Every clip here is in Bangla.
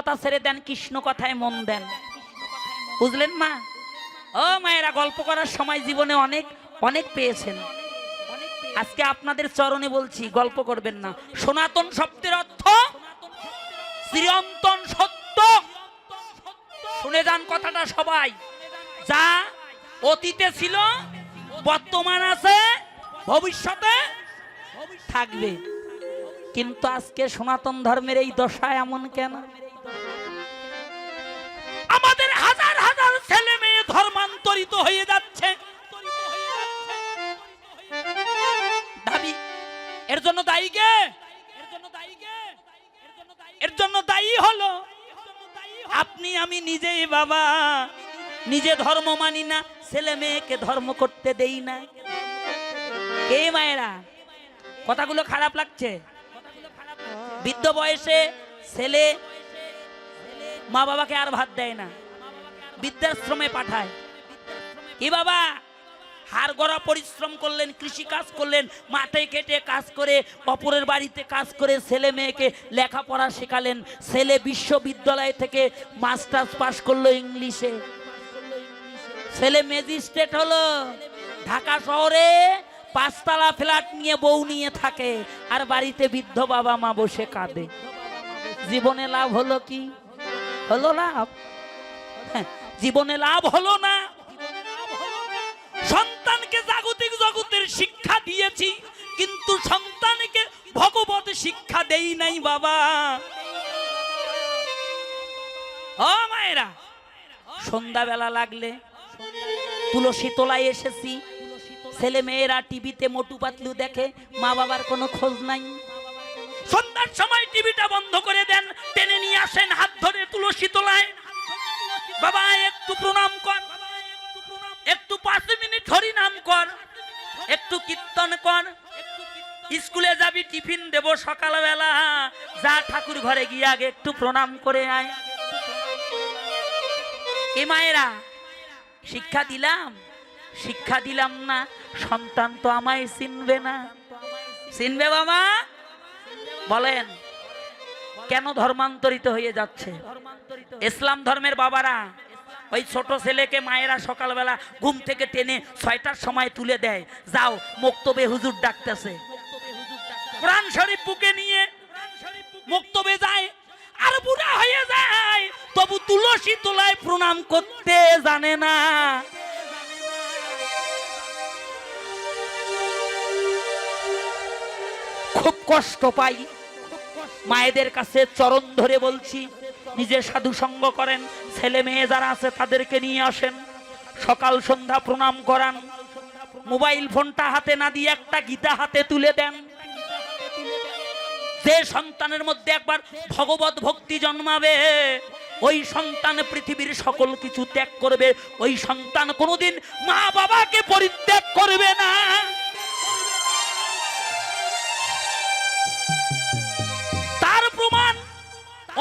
কথা ছেড়ে দেন, কৃষ্ণ কথায় মন দেন। বুঝলেন মা? ও মায়েরা, গল্প করার সময় জীবনে অনেক অনেক পেয়েছেন। আজকে আপনাদের চরণে বলছি, গল্প করবেন না। সনাতন শব্দের অর্থ চিরন্তন সত্য। শুনে যান কথাটা সবাই। যা অতীতে ছিল, বর্তমান আছে, ভবিষ্যতে থাকবে। কিন্তু আজকে সনাতন ধর্মের এই দশা এমন কেন? আমাদের হাজার হাজার ছেলে মেয়ে ধর্মান্তরিত হয়ে যাচ্ছে। দাবি, এর জন্য দায়ী কে? এর জন্য দায়ী হলো, আপনি, আমি নিজেই বাবা, নিজে ধর্ম মানি না, ছেলে মেয়েকে ধর্ম করতে দেই না। কে মায়েরা? কথাগুলো খারাপ লাগছে? বৃদ্ধ বয়সে ছেলে মা বাবাকে আর ভাত দেয় না। বৃদ্ধাশ্রমে পাঠায়। কি বাবা? হাড় গড়া পরিশ্রম করলেন কৃষি কাজ করলেন, মাঠে কেটে কাজ করে, অপরের বাড়িতে কাজ করে ছেলে মেয়েকে লেখাপড়া শেখালেন। ছেলে বিশ্ববিদ্যালয় থেকে মাস্টার্স পাস করল ইংলিশে। ছেলে ম্যাজিস্ট্রেট হলো। ঢাকা শহরে পাঁচতলা ফ্ল্যাট নিয়ে বউ নিয়ে থাকে। আর বাড়িতে বৃদ্ধ বাবা মা বসে কাঁদে। জীবনে লাভ হলো কি? হলো লাভ? হ্যাঁ, জীবনে লাভ হলো না। সন্তানকে জাগতিক জগতের শিক্ষা দিয়েছি কিন্তু সন্তানকে ভগবত শিক্ষা দেই নাই বাবা। ও মায়েরা সন্ধ্যাবেলা লাগলে তুলসী তোলায় এসেছি ছেলে মেয়েরা টিভিতে মোটু পাতলু দেখে মা বাবার কোনো খোঁজ নাই। সন্ধ্যার সময় টিভিটা বন্ধ করে দেন। টেনে নিয়ে আসেন হাত ধরে তুলসী তোলায়। বাবা, একটু প্রণাম কর। একটু পাঁচ মিনিট হরি নাম কর। একটু কীর্তন কর। স্কুলে যাবি, টিফিন দেব সকালবেলা। যা ঠাকুর ঘরে গিয়ে আগে একটু প্রণাম করে আয়। এ মায়েরা, শিক্ষা দিলাম? শিক্ষা দিলাম না। সন্তান তো আমায় চিনবে না। চিনবে বাবা? বলেন, কেন ধর্মান্তরিত হয়ে যাচ্ছে? ইসলাম ধর্মের বাবারা, ওই ছোট ছেলেকে মায়েরা সকালবেলা ঘুম থেকে টেনে ছয়টার সময় তুলে দেয়। যাও, মুক্তবে হুজুর ডাকতেছে। কোরআন শরীফ বুকে নিয়ে মুক্তবে যায়, আর বুড়া হয়ে যায়। তবু তুলসী তোলায় প্রণাম করতে জানে না। খুব কষ্ট পাই। মায়েদের কাছে চরণ ধরে বলছি, নিজে সাধু সঙ্গ করেন, ছেলে মেয়ে যারা আছে তাদেরকে নিয়ে আসেন। সকাল সন্ধ্যা প্রণাম করান। মোবাইল ফোনটা হাতে না দিয়ে একটা গীতা হাতে তুলে দেন। যে সন্তানের মধ্যে একবার ভগবত ভক্তি জন্মাবে, ওই সন্তান পৃথিবীর সকল কিছু ত্যাগ করবে। ওই সন্তান কোনোদিন মা বাবাকে পরিত্যাগ করবে না।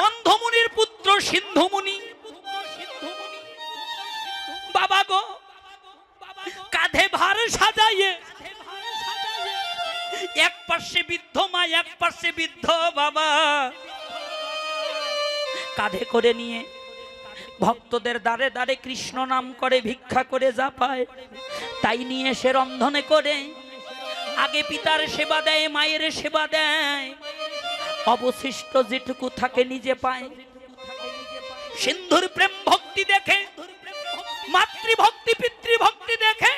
অন্ধমুনির পুত্র সিন্ধুমুনি বাবা গো, কাঁধে ভার সাজাইয়ে, এক পাশে বৃদ্ধ মা, এক পাশে বৃদ্ধ বাবা। কাঁধে করে নিয়ে ভক্তদের দাঁড়ে দাঁড়ে কৃষ্ণ নাম করে ভিক্ষা করে যা পায়, তাই নিয়ে সে রন্ধনে করে, আগে পিতার সেবা দেয়, মায়ের সেবা দেয়। অবশিষ্ট যেটুকু থাকে নিজে পায়। সিন্ধুর প্রেম ভক্তি দেখে, মাতৃভক্তি, পিতৃভক্তি দেখে।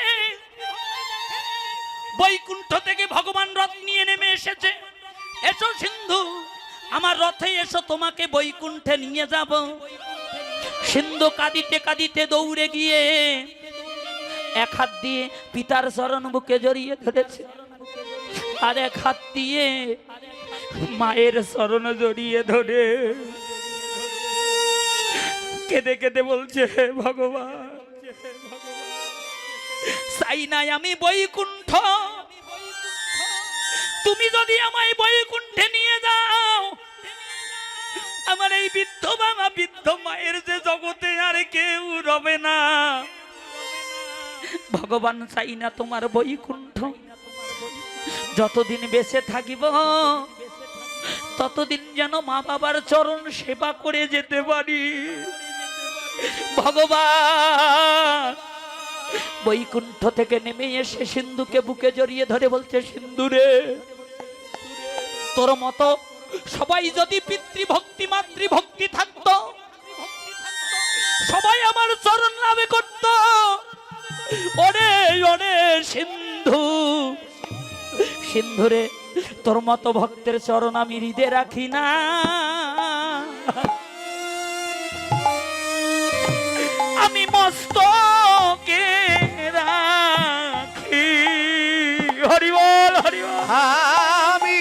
বৈকুণ্ঠ থেকে ভগবান রথ নিয়ে নেমে এসেছে। এসো সিন্ধু, আমার রথে এসো, তোমাকে বৈকুণ্ঠে নিয়ে যাব। সিন্ধু কাঁদিতে কাঁদিতে দৌড়ে গিয়ে এক হাত দিয়ে পিতার চরণ বুকে জড়িয়ে ধরেছে। আর এক হাত দিয়ে মায়ের স্মরণ জড়িয়ে ধরে। কেঁদে কেঁদে বলছে, "হে ভগবান, চাই নাই আমি বৈকুণ্ঠ। তুমি যদি আমায় বৈকুণ্ঠে নিয়ে যাও, আমার এই বৃদ্ধ বাবা, বৃদ্ধ মায়ের যে জগতে আর কেউ রবে না। ভগবান, চাই না তোমার বৈকুণ্ঠ। যতদিন বেঁচে থাকিব ততদিন যেন মা বাবার চরণ সেবা করে যেতে পারি। ভগবান! বৈকুণ্ঠ থেকে নেমে এসে সিন্ধুকে বুকে জড়িয়ে ধরে বলছে, সিন্ধুরে, তোর মতো সবাই যদি পিতৃভক্তি, মাতৃভক্তি থাকতো, সবাই আমার চরণ লাভে করত। ওরে ওরে সিন্ধু, সিন্ধুরে তোর মতো ভক্তের চরণ আমি হৃদে রাখি না। আমি মস্তকে রাখি। হরিবল হরিবল আমি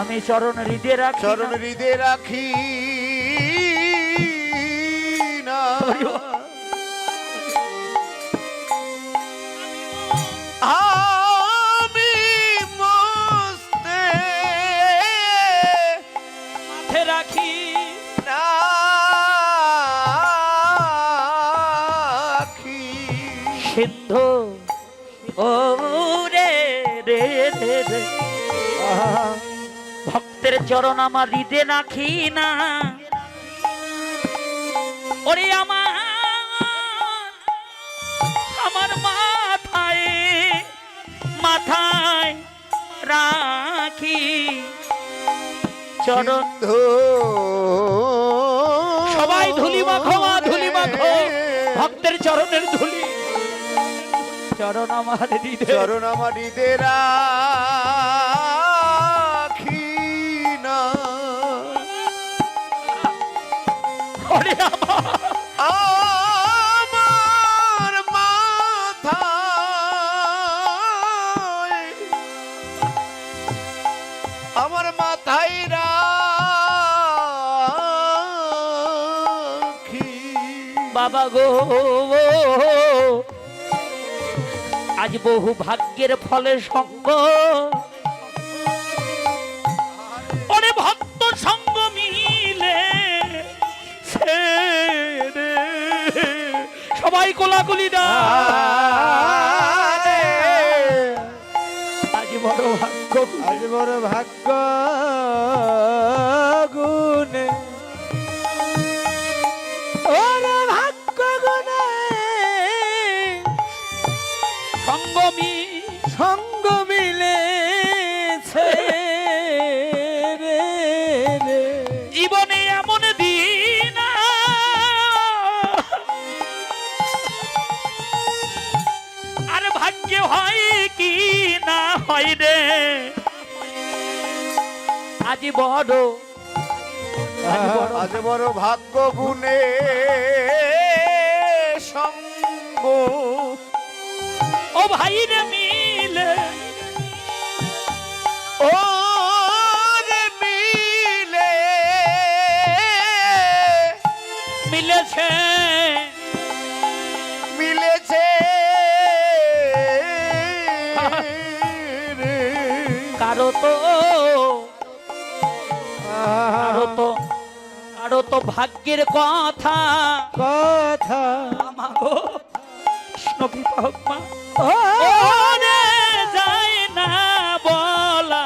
আমি চরণ হৃদে রাখি। চরণ হৃদে রাখি। মাঠে রাখি। রাখি। সিন্ধু ও রে রে রে রে। ভক্তের চরণ আমার হৃদে রাখি না। ওরে আমার আমার মাথায় মাথায় রাখি। চরণ সবাই ধুলি মাখো মা ধুলি মাখো। ভক্তের চরণের ধুলি। চরণ আমার হৃদয়। চরণ আমার হৃদে রাখি না। ওরে আমার আমার মাথায় রাখি। বাবা গো আজ বহু ভাগ্যের ফলে সঙ্গ। ওরে ভক্ত সঙ্গ মিলে সে সবাই কোলাকুলি দা। আজ বড় ভাগ্য। আজ বড় ভাগ্য। আর ভাগ্যে হয় কি না হয় রে? আজি বড়। আজ বড়। ভাগ্য গুনে সঙ্গ। ও ভাই রে মিলে। ও রে মিলে। মিলেছে কারও তো কারও তো ভাগ্যের কথা কথা আমাগো কৃষ্ণ কৃপা হোক মা যায় না বলা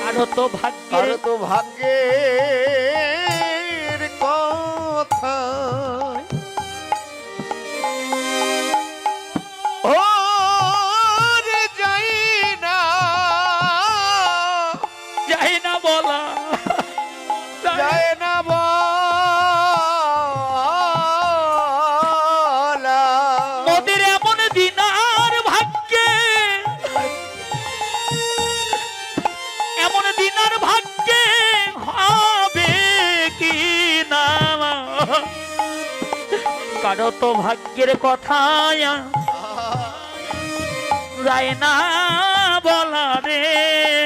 কারও তো ভাগ্যের তো ভাগ্যের কারও তো ভাগ্যের কথা যায় না বলা রে।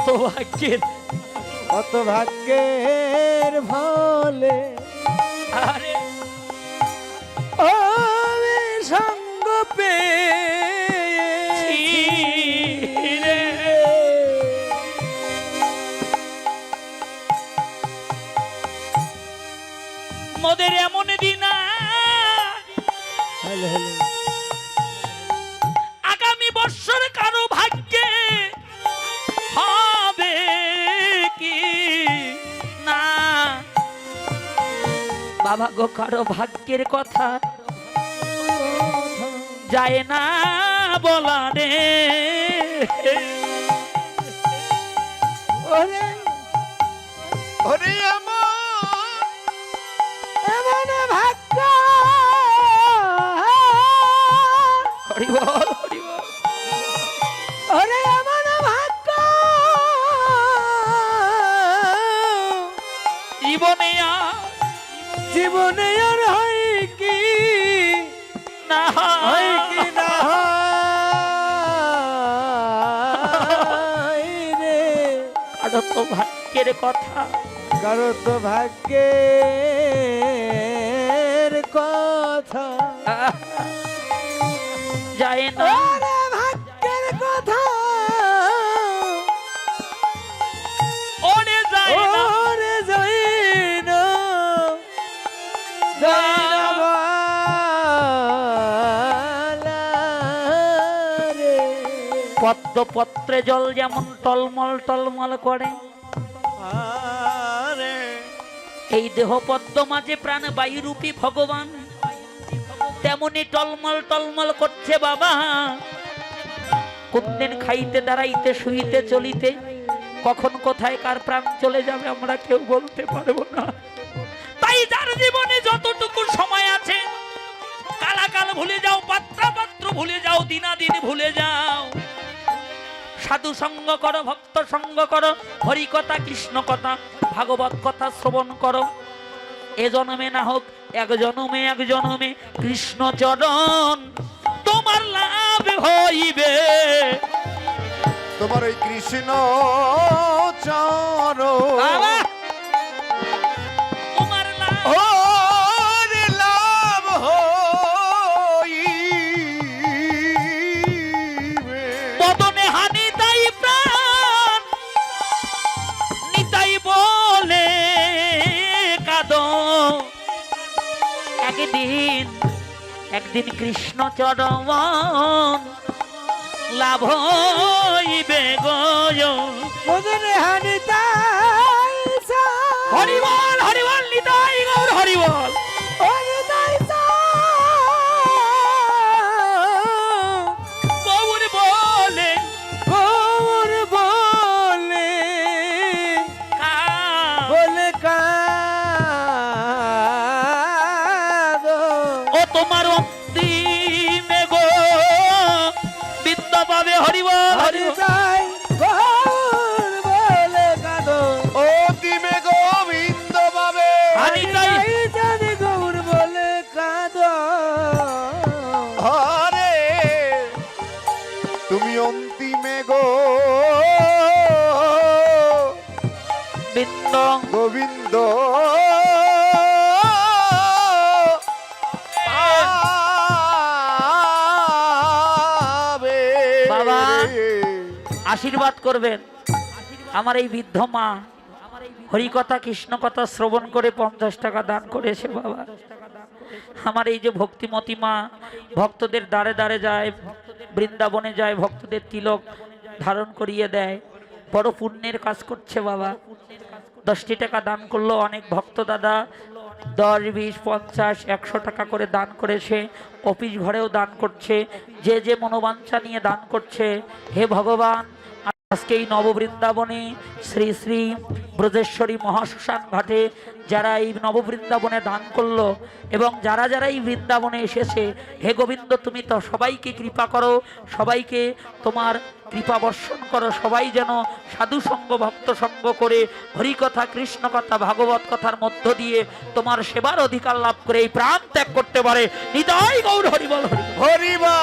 কি না কারও তো ভাগ্যের কত ভাগ্যের ফলে বাবা গো কারও ভাগ্যের কথা। যায় না বলা রে কারও তো ভাগ্যের কথা। কারও তো ভাগ্যের কথা। পদ্ম পত্রে জল যেমন টলমল টলমল করে। এই দেহ পদ্ম মাঝে প্রাণ বায়ুরূপী ভগবান। তেমনি টলমল টলমল করছে বাবা। কোনদিন খাইতে দাঁড়াইতে শুইতে চলিতে কখন কোথায় কার প্রাণ চলে যাবে আমরা কেউ বলতে পারব না। তাই যার জীবনে যতটুকু সময় আছে কালাকাল ভুলে যাও পাত্রা পাত্র ভুলে যাও দিনাদিন ভুলে যাও। সাধু সঙ্গ করো ভক্ত সঙ্গ করো হরি কথা কৃষ্ণ কথা ভাগবত কথা শ্রবণ করো। এ জন্মে না হোক এক জন্মে এক জন্মে কৃষ্ণ চরণ তোমার লাভ হইবে। তোমার ওই কৃষ্ণ চর একদিন কৃষ্ণ চরণ লাভ হইবে হানি সা হরিবল হরিবল নিতাই গৌর হরিবল। আশীর্বাদ করবেন। আমার এই বৃদ্ধ মা হরিকথা কৃষ্ণ কথা শ্রবণ করে পঞ্চাশ টাকা দান করেছে বাবা। আমার এই যে ভক্তিমতী মা, ভক্তদের দাঁড়ে দাঁড়ে যায়, বৃন্দাবনে যায়, ভক্তদের তিলক ধারণ করিয়ে দেয়। বড় পুণ্যের কাজ করছে বাবা। দশটি টাকা দান করল অনেক ভক্ত দাদা। দশ, বিশ, পঞ্চাশ, একশো টাকা করে দান করেছে। অফিস ঘরেও দান করছে। যে যে মনোবাঞ্ছা নিয়ে দান করছে, হে ভগবান আজকে এই নববৃন্দাবনে শ্রী শ্রী ব্রজেশ্বরী মহাশ্মশান ঘাটে যারা এই নববৃন্দাবনে দান করল এবং যারা যারা এই বৃন্দাবনে এসেছে, হে গোবিন্দ, তুমি তো সবাইকে কৃপা করো, সবাইকে তোমার কৃপা বর্ষণ করো, সবাই যেন সাধু সঙ্গ, ভক্ত সঙ্গ করে হরিকথা কৃষ্ণ কথা, ভাগবত কথার মধ্য দিয়ে তোমার সেবার অধিকার লাভ করে এই প্রাণ ত্যাগ করতে পারে। নিতাই গৌর হরিবল হরিবল। হরিবা